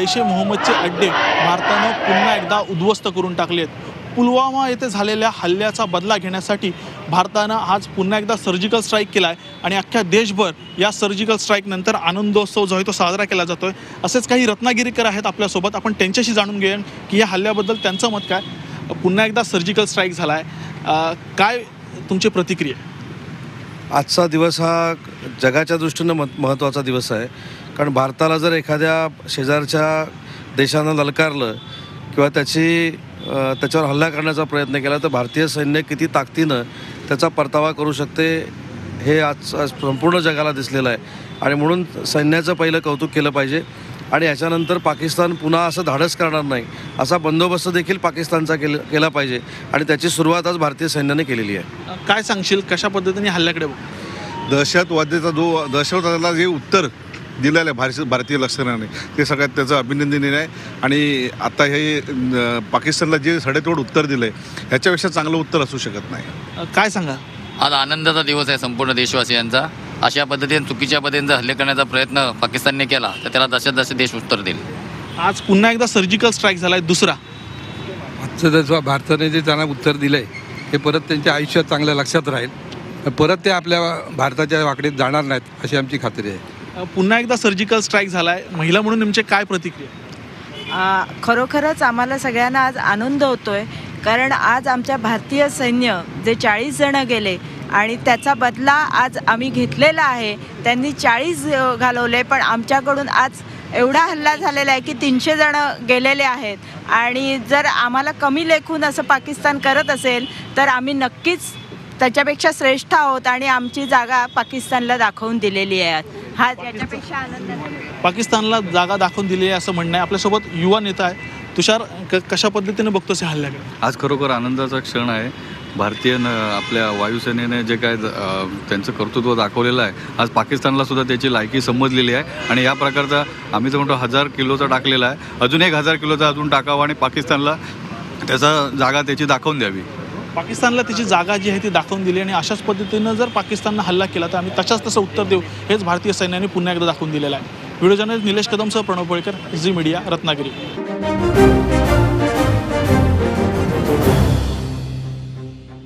जैश ए मोहम्मदचे अड्डे भारतानं पुन्हा एकदा उद्ध्वस्त करून टाकले आहेत पुलवामा येथे झालेल्या हल्ल्याचा बदला घेण्यासाठी भारतानं आज पुन्हा एकदा सर्जिकल स्ट्राईक केला आहे आणि अख्ख्या देशभर या सर्जिकल स्ट्राईकनंतर आनंदोत्सव जो आहे तो साजरा केला जातो आहे असेच काही रत्नागिरीकर आहेत आपल्यासोबत. आपण त्यांच्याशी जाणून घेऊया की या हल्ल्याबद्दल त्यांचं मत काय? पुन्हा एकदा सर्जिकल स्ट्राईक झाला आहे काय तुमची प्रतिक्रिया? आजचा दिवस हा जगाच्या दृष्टीनं महत्त्वाचा दिवस आहे. कारण भारताला जर एखाद्या शेजारच्या देशानं ललकारलं किंवा त्याची त्याच्यावर हल्ला करण्याचा प्रयत्न केला तर भारतीय सैन्य किती ताकदीनं त्याचा परतावा करू शकते हे आज संपूर्ण जगाला दिसलेलं आहे. आणि म्हणून सैन्याचं पहिलं कौतुक केलं पाहिजे. आणि याच्यानंतर पाकिस्तान पुन्हा असं धाडस करणार नाही असा बंदोबस्त देखील पाकिस्तानचा केला केला पाहिजे. आणि त्याची सुरुवात आज भारतीय सैन्याने केलेली आहे. काय सांगशील? कशा पद्धतीने हल्ल्याकडे बघ. दहशतवाद्याचा जो दहशतवादाला जे उत्तर दिलेलं आहे भारतीय भारतीय लष्कराने. ते सगळ्यात त्याचं अभिनंदनीय आहे. आणि आता हे पाकिस्तानला जे सडेतोड उत्तर दिलं आहे ह्याच्यापेक्षा चांगलं उत्तर असू शकत नाही. काय सांगा? आज आनंदाचा दिवस आहे संपूर्ण देशवासियांचा. अशा पद्धतीने चुकीच्या पद्धतीने जर हल्ले करण्याचा प्रयत्न पाकिस्तानने केला तर त्याला जसे जसे देश उत्तर देईल. आज पुन्हा एकदा सर्जिकल स्ट्राईक झाला आहे दुसरा. आजचं जसं भारताने जे त्यांना उत्तर दिलं आहे हे परत त्यांच्या आयुष्यात चांगलं लक्षात राहील. परत ते आपल्या भारताच्या वाकडीत जाणार नाहीत अशी आमची खात्री आहे. पुन्हा एकदा सर्जिकल स्ट्राईक झाला आहे महिला म्हणून तुमचे काय प्रतिक्रिया? खरोखरच आम्हाला सगळ्यांना आज आनंद होतोय कारण आज आमच्या भारतीय सैन्य जे चाळीस जण गेले आणि त्याचा बदला आज आम्ही घेतलेला आहे. त्यांनी चाळीस घालवले पण आमच्याकडून आज एवढा हल्ला झालेला आहे की तीनशे जण गेलेले आहेत. आणि जर आम्हाला कमी लेखून असं पाकिस्तान करत असेल तर आम्ही नक्कीच त्याच्यापेक्षा श्रेष्ठ आहोत आणि आमची जागा पाकिस्तानला दाखवून दिलेली आहे हा याच्यापेक्षा आनंद नाही. पाकिस्तानला जागा दाखवून दिली आहे असं म्हणणं आहे. आपल्यासोबत युवा नेता आहे. तुषार क कशा पद्धतीने बघतोस या हल्ल्याकडे? आज खरोखर आनंदाचा क्षण आहे. भारतीय न आपल्या वायुसेनेने जे काय अ, त्यांचं कर्तृत्व दाखवलेलं आहे आज पाकिस्तानला सुद्धा त्याची लायकी समजलेली आहे. आणि या प्रकारचा आम्ही तर म्हणतो हजार किलोचा टाकलेला आहे. अजून एक हजार किलोचा अजून टाकावा आणि पाकिस्तानला त्याचा जागा त्याची दाखवून द्यावी. पाकिस्तानला त्याची जागा जी आहे ती दाखवून दिली आणि अशाच पद्धतीनं जर पाकिस्ताननं हल्ला केला तर आम्ही तशाच तसं उत्तर देऊ हेच भारतीय सैन्याने पुन्हा एकदा दाखवून दिलेलं आहे. व्हिडिओ जर्नलिस्ट निलेश कदमसह प्रणव पोळकर झी मीडिया रत्नागिरी.